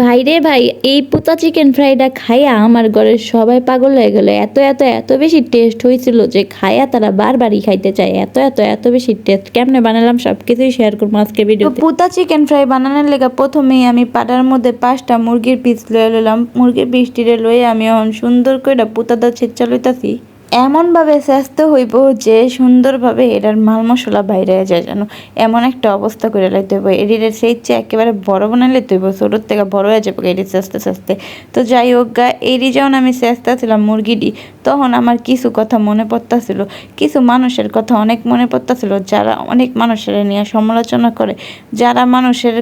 ভাই রে ভাই এই পোতা চিকেন ফ্রাইটা খাইয়া আমার ঘরের সবাই পাগল হয়ে গেল। এত এত এত বেশি টেস্ট হয়েছিল যে খাইয়া তারা বারবারই খাইতে চায়। এত এত এত বেশি টেস্ট কেমনে বানালাম সব কিছুই শেয়ার করব আজকে ভিডিও পুতা চিকেন ফ্রাই বানানোর লেগে প্রথমেই আমি পাটার মধ্যে পাঁচটা মুরগির পিস লয়ে লইলাম মুরগির পিসটিরে লয়ে আমি এখন সুন্দর করে পুতাটা ছেচ্চা লইতাছি। এমনভাবে চেষ্টা হইব যে সুন্দরভাবে এটার মাল মশলা বাইরে যায় যেন। এমন একটা অবস্থা করে লাইতে হইব। এটির সেই চেয়ে একেবারে বড় বানাইলে হইব। ছোটোর থেকে বড় হয়ে যাবে এটি চেষ্টা চেষ্টা তো যাই হোক গা এটি যখন আমি চেষ্টা ছিলাম মুরগিটি, তখন আমার কিছু কথা মনে পড়তাছিল। কিছু মানুষের কথা অনেক মনে পড়তাছিল, যারা অনেক মানুষের নিয়ে সমালোচনা করে, যারা মানুষের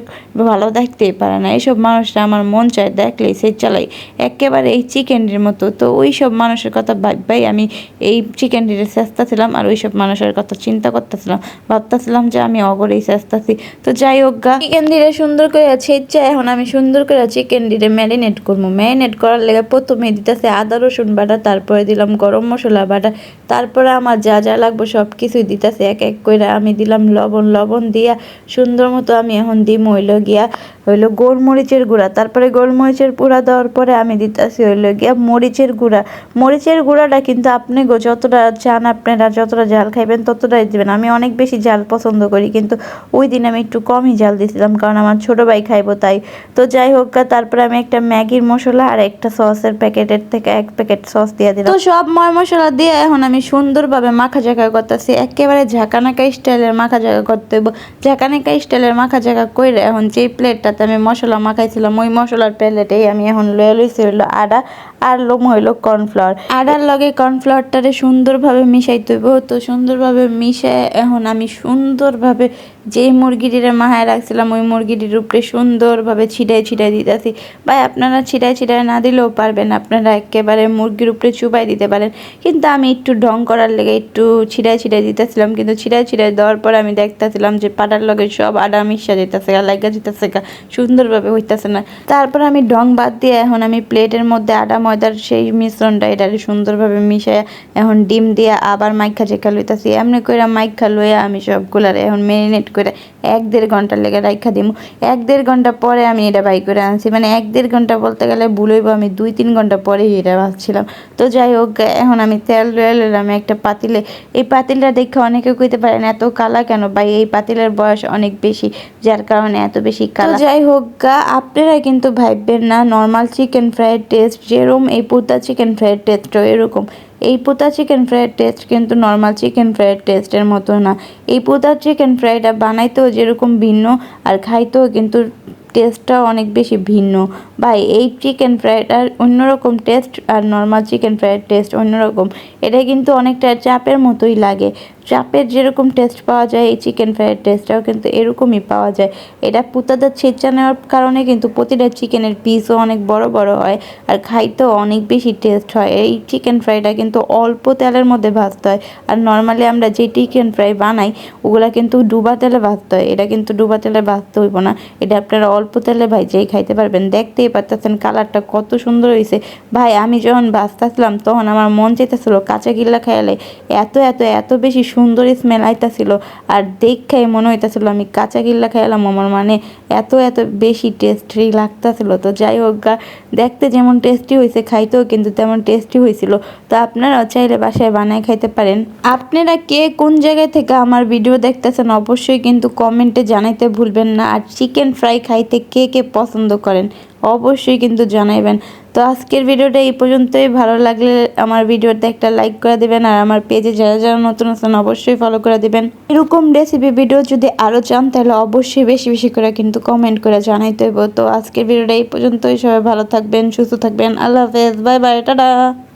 ভালো দেখতেই পারে না। এইসব মানুষরা আমার মন চায় দেখলেই, সে চালাই একেবারে এই চিকেনের মতো। তো ওই সব মানুষের কথা ভাববাই আমি এই চিকেন ডিরে চেষ্টা ছিলাম আর ওইসব মানুষের কথা চিন্তা করতেছিলাম। ভাবতেছিলাম যে আমি অগরেই চেষ্টাছি। তো যাই হোক গা চিকেন ডিরে সুন্দর করে ছেচ্চা এখন আমি সুন্দর করে চিকেন ডিরে ম্যারিনেট করব ম্যারিনেট করার লেগে প্রথমে দিতেছে আদা, রসুন বাটা, তারপরে দিলাম গরম মশলা বাটা, তারপরে আমার যা যা লাগবে সব কিছুই দিতেছে। এক এক করে আমি দিলাম লবণ লবণ দিয়া সুন্দর মতো আমি এখন দিম হইল গিয়া, হইল গোলমরিচের গুঁড়া। তারপরে গোলমরিচের গুঁড়া দেওয়ার পরে আমি দিতেছি হইল গিয়া মরিচের গুঁড়া। মরিচের গুঁড়াটা কিন্তু আপনি গো, যতটা চান আপনারা যতটা জাল খাইবেন ততটাই দিবেন। আমি অনেক বেশি জাল পছন্দ করি, কিন্তু ওই দিন আমি একটু কমই জাল দিয়েছিলাম কারণ আমার ছোটো ভাই খাইবো তাই। তো যাই হোক তারপরে আমি একটা ম্যাগির মশলা আর একটা সসের প্যাকেটের থেকে এক প্যাকেট সস দিয়ে দিলাম। তো সব ময় মশলা দিয়ে এখন আমি সুন্দরভাবে মাখা জায়গা করতেছি। একেবারে ঝাঁকানাকা স্টাইলের মাখা জায়গা করতে হইব। ঝাঁকানাকা স্টাইলের মাখা জায়গা কইরে এখন যে প্লেটটাতে আমি মশলা মাখাইছিলাম, ওই মশলার প্লেটেই আমি এখন লয়ে লইছি হইল আদা আর লোম হইল কর্নফ্লাওয়ার। আদার লগে কর্নফ্লাওয়ারটারে সুন্দরভাবে মিশাই হইব। তো সুন্দরভাবে মিশায় এখন আমি সুন্দরভাবে যেই মুরগিটিরে মাহায় রাখছিলাম, ওই মুরগিটির উপরে সুন্দরভাবে ছিটাই ছিটাই দিতেছি। ভাই, আপনারা ছিটাই ছিটাই না দিলেও পারবেন। আপনারা একেবারে মুরগির উপরে চুবাই দিতে পারেন। কিন্তু আমি একটু ঢং করার লেগে একটু ছিটাই ছিটাই দিতেছিলাম। কিন্তু ছিটাই ছিটাই দেওয়ার পর আমি দেখতেছিলাম যে পাটার লগে সব আডা মিশা যেতেছে গা লাগা যেতেছে গা। সুন্দরভাবে হইতেছে না। তারপর আমি ঢং বাদ দিয়ে এখন আমি প্লেটের মধ্যে আটা ময়দার সেই মিশ্রণটা এটা সুন্দরভাবে মিশায় এখন ডিম দিয়ে আবার মাইখা চেখা লইতাছি। এমনি করে মাইখা লইয়া আমি সবগুলারে এখন মেরিনেট করে এক দেড় ঘণ্টা লেগে রাইখা দিমু। এক দেড় ঘণ্টা পরে আমি এটা বাই করে আনছি। মানে এক দেড় ঘণ্টা বলতে গেলে ভুল হইব আমি দুই তিন ঘণ্টা পরেই এটা ভাবছিলাম তো যাই হোক এখন আমি তেল রয়ে নিলাম একটা পাতিলে। এই পাতিলটা দেখে অনেকে কইতে পারেন এত কালা কেন ভাই? এই পাতিলের বয়স অনেক বেশি যার কারণে এত বেশি কালা। যাই হোক গা আপনারা কিন্তু ভাববেন না নর্মাল চিকেন ফ্রাইড টেস্ট যেরকম এই পুতা চিকেন ফ্রাইড টেস্টও এরকম। এই পুতা চিকেন ফ্রাইড টেস্ট কিন্তু নর্মাল চিকেন ফ্রাইড টেস্টের মতো না। এই পোতা চিকেন ফ্রাইটা বানাইতেও যেরকম ভিন্ন, আর খাইতেও কিন্তু টেস্টটাও অনেক বেশি ভিন্ন। ভাই, এই চিকেন ফ্রাইটার অন্যরকম টেস্ট আর নর্মাল চিকেন ফ্রাইড টেস্ট অন্যরকম, এটা কিন্তু অনেকটা চাপের মতোই লাগে। চাপের যেরকম টেস্ট পাওয়া যায়, এই চিকেন ফ্রাইয়ের টেস্টটাও কিন্তু এরকমই পাওয়া যায়। এটা পুতাদের ছেঁচা নেওয়ার কারণে কিন্তু প্রতিটা চিকেনের পিসও অনেক বড় বড় হয় আর খাইতেও অনেক বেশি টেস্ট হয়। এই চিকেন ফ্রাইটা কিন্তু অল্প তেলের মধ্যে ভাজতে হয়। আর নর্মালি আমরা যে চিকেন ফ্রাই বানাই, ওগুলা কিন্তু ডুবা তেলে ভাজতে হয়। এটা কিন্তু ডুবা তেলে ভাজতে হইব না। এটা আপনারা অল্প তেলে ভাই যেই খাইতে পারবেন। দেখতেই পারতেছেন কালারটা কত সুন্দর হয়েছে ভাই, আমি যখন ভাজতেছিলাম, তখন আমার মন চাইতেছিল কাঁচা গিল্লা খাইলে এত এত এত বেশি সুন্দর স্মেল আইতাছিল। আর দেখাই মনে হইতাছিল আমি কাঁচা গিল্লা খাইলাম আমার মানে এত এত বেশি টেস্টি লাগতাছিল। তো যাই হোক গা, দেখতে যেমন টেস্টি হয়েছে খাইতেও কিন্তু তেমন টেস্টি হয়েছিল তো আপনারাও চাইলে বাসায় বানায় খাইতে পারেন। আপনারা কে কোন জায়গায় থেকে আমার ভিডিও দেখতেছেন, অবশ্যই কিন্তু কমেন্টে জানাইতে ভুলবেন না। আর চিকেন ফ্রাই খাইতে কে কে পছন্দ করেন? অবশ্যই কিন্তু জানাইবেন। তো আজকের ভিডিওটা এই পর্যন্তই। ভালো লাগলে আমার ভিডিওতে একটা লাইক করে দিবেন আর আমার পেজে যারা যারা নতুন আছেন অবশ্যই ফলো করে দিবেন। এরকম রেসিপি ভিডিও যদি আরও চান, তাহলে অবশ্যই বেশি বেশি করে কিন্তু কমেন্ট করে জানাইতে হইব। তো আজকের ভিডিওটা এই পর্যন্তই। সবাই ভালো থাকবেন, সুস্থ থাকবেন। আল্লাহ হাফেজ। Bye bye. টাটা।